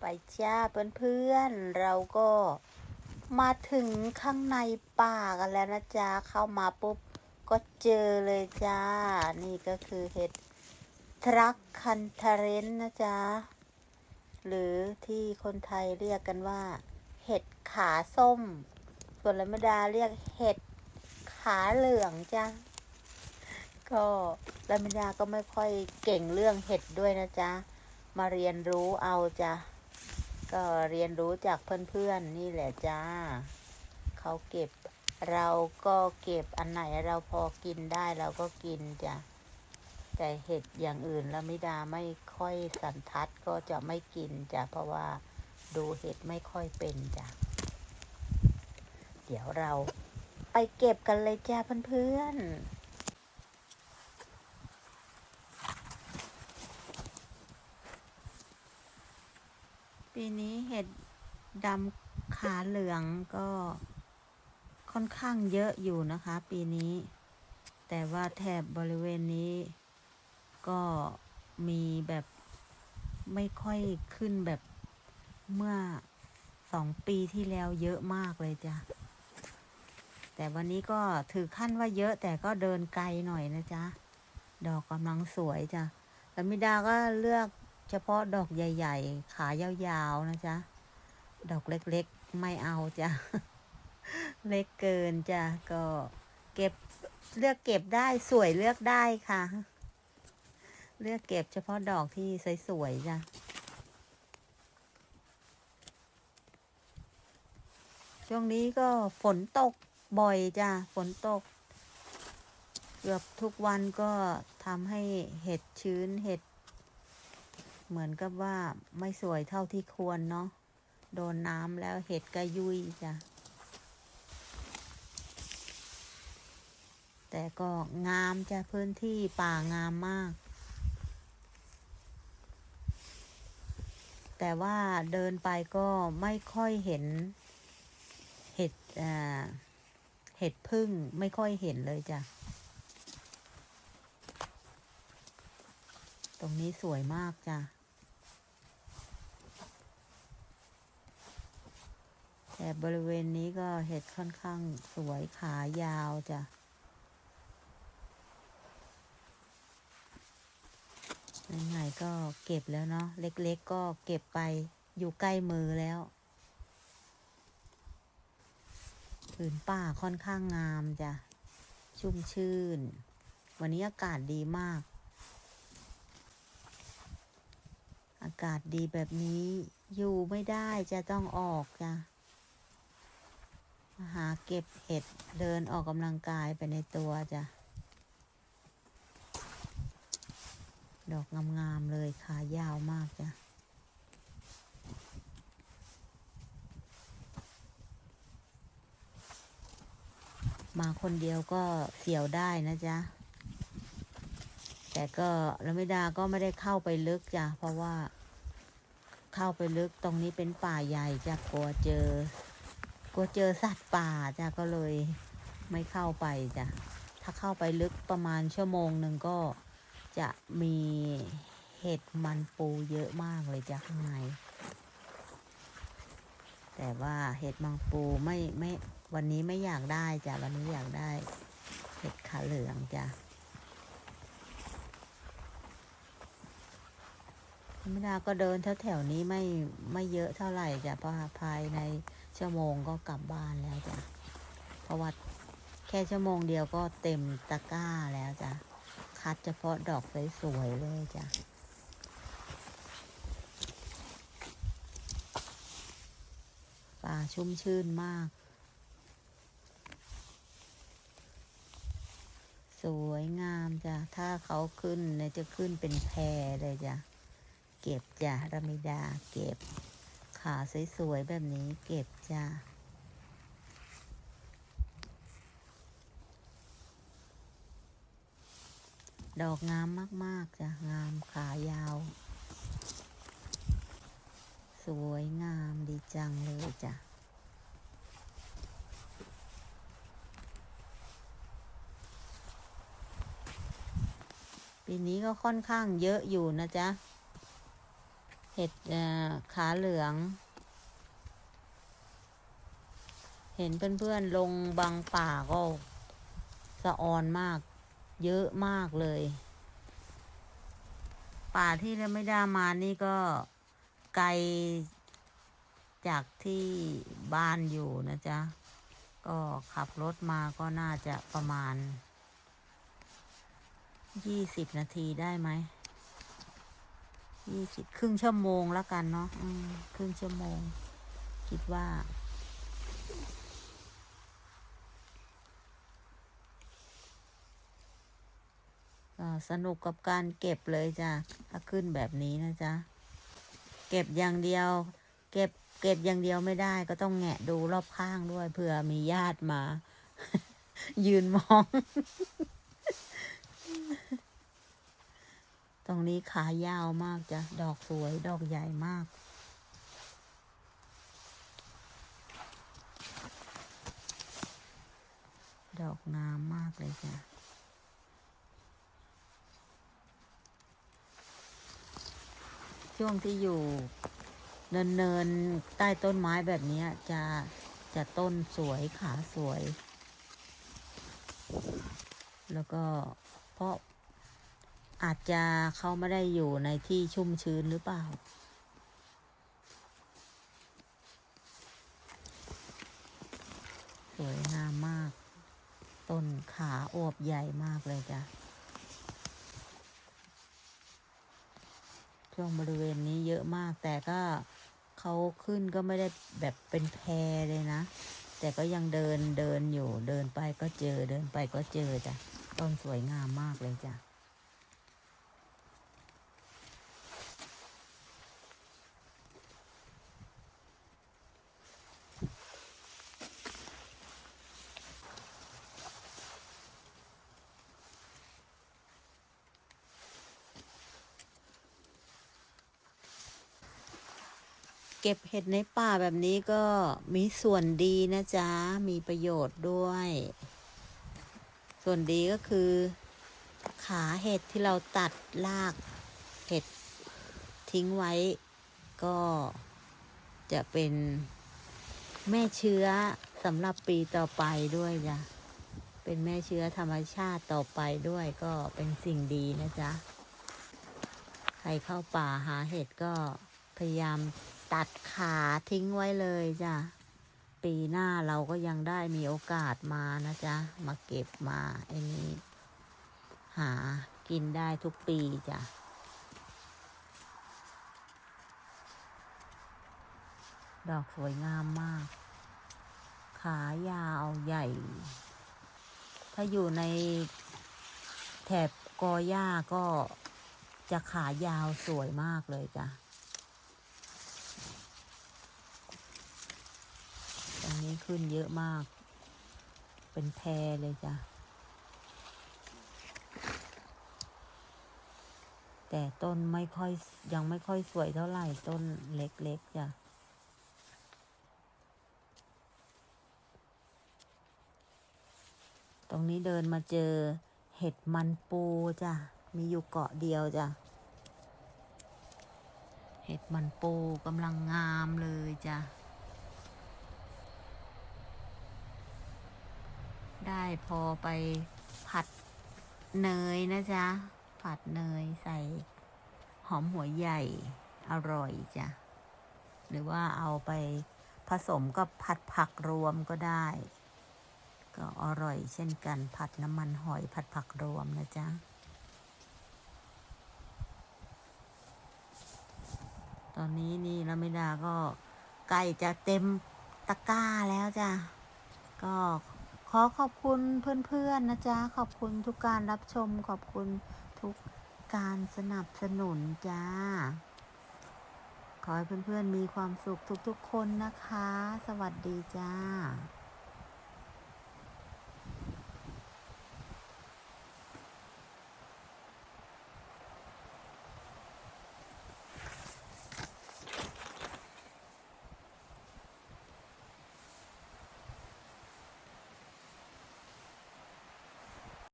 ไปจ้าเพื่อนๆเราก็มาถึงข้างในป่ากันแล้วนะจ๊ะเข้ามาปุ๊บก็เจอเลยจ้า นี่ก็คือเห็ดทรัคคันเทเรนนะจ๊ะ หรือที่คนไทยเรียกกันว่า เห็ดขาส้ม ส่วนลำดาเรียกเห็ดขาเหลืองจ้ะก็ลำดาก็ไม่ค่อยเก่งเรื่องเห็ดด้วยนะจ๊ะ มาเรียนรู้เอาจ้ะ ก็เรียนรู้จากเพื่อนๆ นี่แหละจ้า เขาเก็บ เราก็เก็บอันไหนเราพอกินได้เราก็กินจ้ะ แต่เห็ดอย่างอื่นละมิดาไม่ค่อยสันทัดก็จะไม่กินจ้ะ เพราะว่าดูเห็ดไม่ค่อยเป็นจ้ะ เดี๋ยวเราไปเก็บกันเลยจ้าเพื่อนๆ ปีนี้เห็ดดำขาเหลืองก็ค่อนข้างเยอะอยู่นะคะ ปีนี้ แต่ว่าแถบบริเวณนี้ ก็มีแบบไม่ค่อยขึ้นแบบเมื่อสองปีที่แล้วเยอะมากเลยจ้ะ แต่วันนี้ก็ถือขั้นว่าเยอะแต่ก็เดินไกลหน่อยนะจ๊ะ ดอกกำลังสวยจ้ะแล้วมิดาก็เลือก เฉพาะดอกใหญ่ ๆ ขายาวๆนะจ๊ะ ดอกเล็กๆไม่เอาจ้ะ เล็กเกินจ้ะ ก็เก็บเลือกเก็บได้สวยเลือกได้ค่ะ เลือกเก็บเฉพาะดอกที่สวยๆจ้ะ ช่วงนี้ก็ฝนตกบ่อยจ้ะ ฝนตก เกือบทุกวันก็ทำให้เห็ดชื้นเห็ด เหมือนกับว่าไม่สวยเท่าที่ควรเนาะ โดนน้ำแล้วเห็ดก็ยุยจ้ะ แต่ก็งามจ้ะพื้นที่ป่างามมาก แต่ว่าเดินไปก็ไม่ค่อยเห็น เห็ดอ่าเห็ดพึ่งไม่ค่อยเห็นเลยจ้ะตรงนี้สวยมากจ้ะ แต่บริเวณนี้ก็เห็ดค่อนข้างสวยขายาวจ้ะไหนๆก็เก็บแล้วเนาะเล็กๆก็เก็บไปอยู่ใกล้มือแล้วผืนป่าค่อนข้างงามจ้ะ ชุ่มชื่น วันนี้อากาศดีมาก อากาศดีแบบนี้อยู่ไม่ได้จะต้องออกจ้ะ หาเก็บเห็ดเดินออกกำลังกายไปในตัวจ้ะ ดอกงามๆเลยขายาวมากจ้ะมาคนเดียวก็เสี่ยวได้นะจ๊ะ แต่ก็ละมิดาก็ไม่ได้เข้าไปลึกจ้ะ เพราะว่าเข้าไปลึกตรงนี้เป็นป่าใหญ่จ้ะกลัวเจอ กลัวเจอสัตว์ป่าจ้ะก็เลยไม่เข้าไปจ้ะถ้าเข้าไปลึกประมาณชั่วโมงหนึ่งก็จะมีเห็ดมันปูเยอะมากเลยจ้ะข้างใน แต่ว่าเห็ดมังปูไม่ไม่วันนี้ไม่อยากได้จ้ะวันนี้อยากได้ เห็ดขาเหลืองจ้ะ รรมดาก็เดินแถวๆนี้ไม่ไม่เยอะเท่าไหร่จ้ะเพราะภายในชั่วโมงก็กลับบ้านแล้วจ้ะเพราะว่าแค่ชั่วโมงเดียวก็เต็มตะกร้าแล้วจ้ะคัดเฉพาะดอกสวยๆเลยจ้ะป่าชุ่มชื่นมาก สวยงามจ้ะถ้าเขาขึ้นเนี่ยจะขึ้นเป็นแพรเลยจ้ะ เก็บจ้ะรามิดาเก็บ ขาสวยๆแบบนี้เก็บจ้ะดอกงามมากๆจ้ะงามขายาว สวยงามดีจังเลยจ้ะปีนี้ก็ค่อนข้างเยอะอยู่นะจ๊ะ เห็ดขาเหลือง เห็นเพื่อนๆลงบางป่าก็สะออนมาก เยอะมากเลย ป่าที่เราไม่ได้มานี่ก็ไกลจากที่บ้านอยู่นะจ๊ะ ก็ขับรถมาก็น่าจะประมาณยี่สิบนาทีได้ไหม ยี่สิบครึ่งชั่วโมงแล้วกันเนาะครึ่งชั่วโมง คิดว่า สนุกกับการเก็บเลยจ้ะ ถ้าขึ้นแบบนี้นะจ๊ะ เก็บอย่างเดียว เก็บ เก็บอย่างเดียวไม่ได้ ก็ต้องแงะดูรอบข้างด้วยเผื่อมีญาติมา ยืนมอง ตรงนี้ขายาวมากจ้ะ ดอกสวย ดอกใหญ่มาก ดอกงามมากเลยจ้ะ ช่วงที่อยู่เนินเนินๆใต้ต้นไม้แบบนี้จะจะต้นสวยขาสวย แล้วก็เพราะ อาจจะเขาไม่ได้อยู่ในที่ชุ่มชื้นหรือเปล่า สวยงามมาก ต้นขาอวบใหญ่มากเลยจ้ะ ช่วงบริเวณนี้เยอะมาก แต่ก็เขาขึ้นก็ไม่ได้แบบเป็นแพรเลยนะ แต่ก็ยังเดินเดินอยู่ เดินไปก็เจอ เดินไปก็เจอจ้ะ ต้นสวยงามมากเลยจ้ะ เก็บเห็ดในป่าแบบนี้ก็มีส่วนดีนะจ๊ะ มีประโยชน์ด้วย ส่วนดีก็คือ ขาเห็ดที่เราตัดรากเห็ดทิ้งไว้ ก็จะเป็นแม่เชื้อสำหรับปีต่อไปด้วยจ้ะ เป็นแม่เชื้อธรรมชาติต่อไปด้วยก็เป็นสิ่งดีนะจ๊ะ ใครเข้าป่าหาเห็ดก็พยายาม ตัดขาทิ้งไว้เลยจ้ะ ปีหน้าเราก็ยังได้มีโอกาสมานะจ๊ะ มาเก็บมาไอ้นี้ หากินได้ทุกปีจ้ะดอกสวยงามมาก ขายาวใหญ่ ถ้าอยู่ในแถบกอหญ้าก็จะขายาวสวยมากเลยจ้ะ ตรง นี้ขึ้นเยอะมาก เป็นแพรเลยจ้ะ แต่ต้นไม่ค่อยยังไม่ค่อยสวยเท่าไหร่ต้นเล็กๆจ้ะตรงนี้เดินมาเจอเห็ดมันปูจ้ะ มีอยู่เกาะเดียวจ้ะ เห็ดมันปูกำลังงามเลยจ้ะ ได้พอไปผัดเนยนะจ๊ะ ผัดเนยใส่หอมหัวใหญ่อร่อยจ้ะ หรือว่าเอาไปผสมกับผัดผักรวมก็ได้ ก็อร่อยเช่นกันผัดน้ำมันหอยผัดผักรวมนะจ๊ะตอนนี้นี่ละมิดาก็ใกล้จะเต็มตะกร้าแล้วจ้ะ ก็ ขอขอบคุณเพื่อนๆนะจ๊ะ ขอบคุณทุกการรับชม ขอบคุณทุกการสนับสนุนจ้า ขอให้เพื่อนๆมีความสุขทุกๆคนนะคะ สวัสดีจ้า